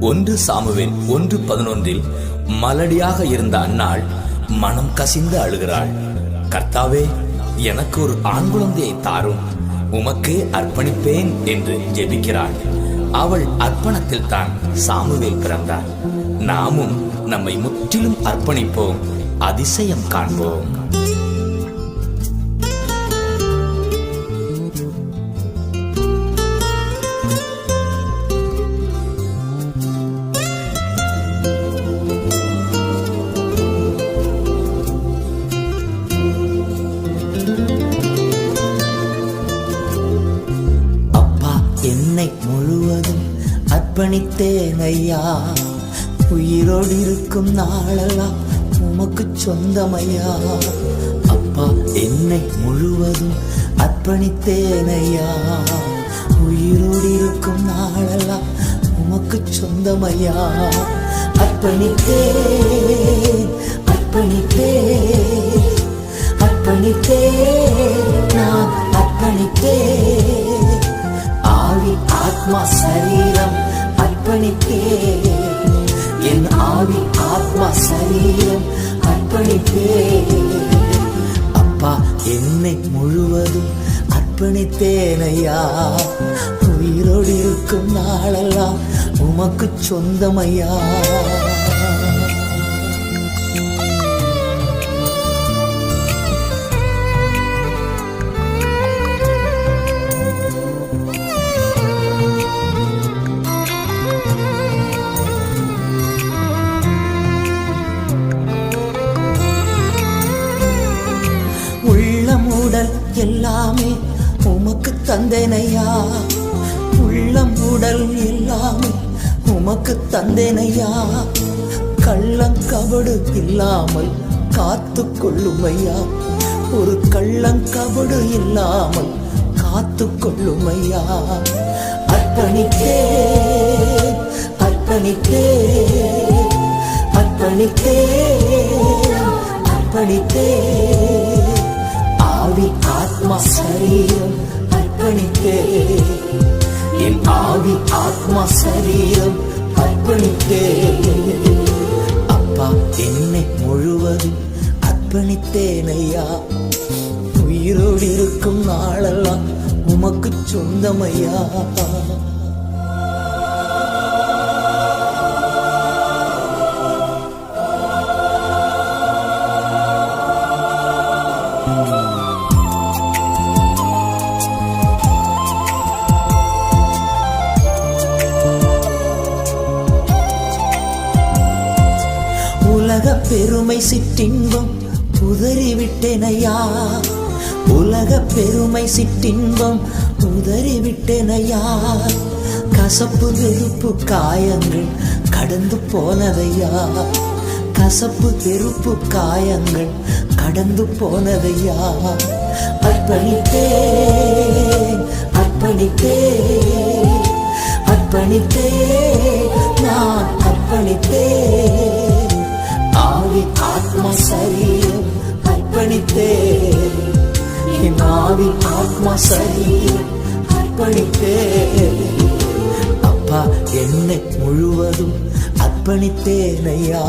ஒன்று சாமுவேல் ஒன்று பதினொன்றில் மலடியாக இருந்த அன்னாள் மனம் கசிந்து அழுகிறாள். கர்த்தாவே எனக்கு ஒரு ஆண் குழந்தையை தாரும். உமக்கே அர்ப்பணிப்பேன் என்று ஜெபிக்கிறாள். அவள் அர்ப்பணத்தில் தான் சாமுவேல் பிறந்தார் நாமும் நம்மை முற்றிலும் அர்ப்பணிப்போம் அதிசயம் காண்போம். அர்ப்பணித்தேன் ஐயா உயிரோடு இருக்கும் நாளெல்லாம் உமக்கு சொந்தமையா. அப்பா என்னை முழுவதும் அர்ப்பணித்தேன் ஐயா உயிரோடு இருக்கும் நாளெல்லாம் உமக்கு சொந்தமையா. அர்ப்பணித்தேன் என் ஆவி ஆத்மா சரீரம் அர்ப்பணித்தே. அப்பா என்னை முழுவதும் அர்ப்பணித்தேனையா? உயிரோடு இருக்கும் நாளெல்லாம் உமக்கு சொந்தமையா? தந்தேனையா? உள்ளம் உடல் இல்லாமல் உமக்கு தந்தேனையா? கள்ளங்கபடு இல்லாமல் காத்து கொள்ளுமையா? ஒரு கள்ளங்கபடு இல்லாமல் காத்து கொள்ளுமையா? அர்ப்பணித்தே அர்ப்பணித்தே அர்ப்பணித்தே அர்ப்பணித்தே ஆவி ஆத்மா சரீரம் அர்ப்பணித்தேன் என் ஆவி ஆத்மா சரீரம் அர்ப்பணித்தே. அப்பா என்னை முழுவதும் அர்ப்பணித்தேனையா உயிரோடு இருக்கும் நாளெல்லாம் உமக்கு சொந்தமையா பெருமை சிற்றின்பம் உதறிவிட்டேனையா உலக பெருமை சிற்றின்பம் உதறிவிட்டேனையா கசப்பு வெறுப்பு காயங்கள் கடந்து போனதையா கசப்பு வெறுப்பு காயங்கள் கடந்து போனதையா அர்ப்பணித்தே அர்ப்பணித்தே அர்ப்பணித்தே அப்பா என்னை முழுவதும் அர்ப்பணித்தேனையா?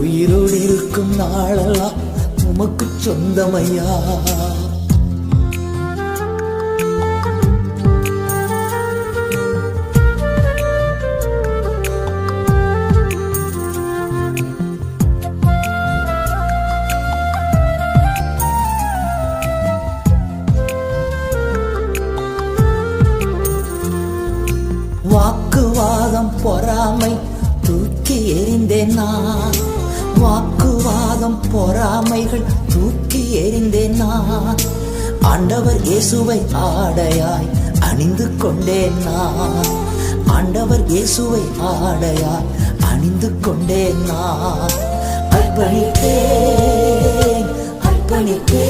உயிரோடு இருக்கும் நாளெல்லாம் உமக்கு சொந்தமையா? எறிந்தேன் நான் வாக்குவாதம் பொறாமைகள் தூக்கி எறிந்தேன்? நான் ஆண்டவர் இயேசுவை ஆடையாய் அணிந்து கொண்டேன்? நான் ஆண்டவர் இயேசுவை ஆடையாய் அணிந்து கொண்டேன்? நான் அர்ப்பணித்தேன் அர்ப்பணித்தேன்.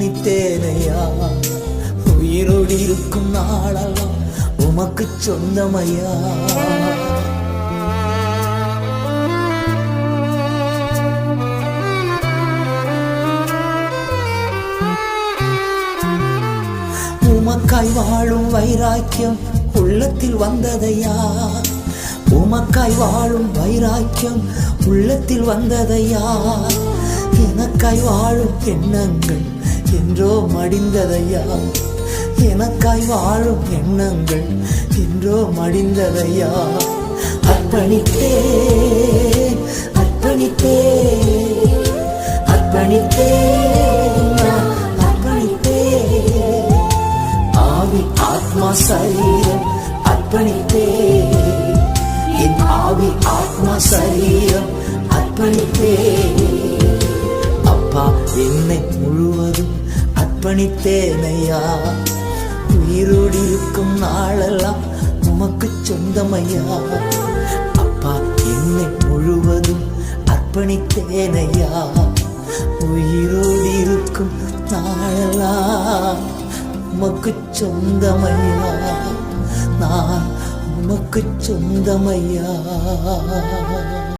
என்னை உயிரோடு இருக்கும் நாளெல்லாம் உமக்கு சொந்தமையா? உமக்காய் வாழும் வைராக்கியம் உள்ளத்தில் வந்ததையா? உமக்காய் வாழும் வைராக்கியம் உள்ளத்தில் வந்ததையா? எனக்காய் வாழும் எண்ணங்கள் என்றோ மடிந்ததையா? எனக்காய் வாழும் எண்ணங்கள் என்றோ மடிந்ததையா? அர்ப்பணித்தே அர்ப்பணித்தே அர்ப்பணித்தே அர்ப்பணித்தே ஆவி ஆத்மா சரீரம் அர்ப்பணித்தே என் ஆவி ஆத்மா சரீரம் அர்ப்பணித்தே அப்பா என்னை முழுவதும் அர்ப்பணித்தேனையா? உயிரோடு இருக்கும் நாளெல்லாம் உமக்கு சொந்தமையா? அப்பா என்னை முழுவதும் அர்ப்பணித்தேனையா? உயிரோடு இருக்கும் நாளெல்லாம் உமக்கு சொந்தமையா? நான் உமக்கு சொந்தமையா?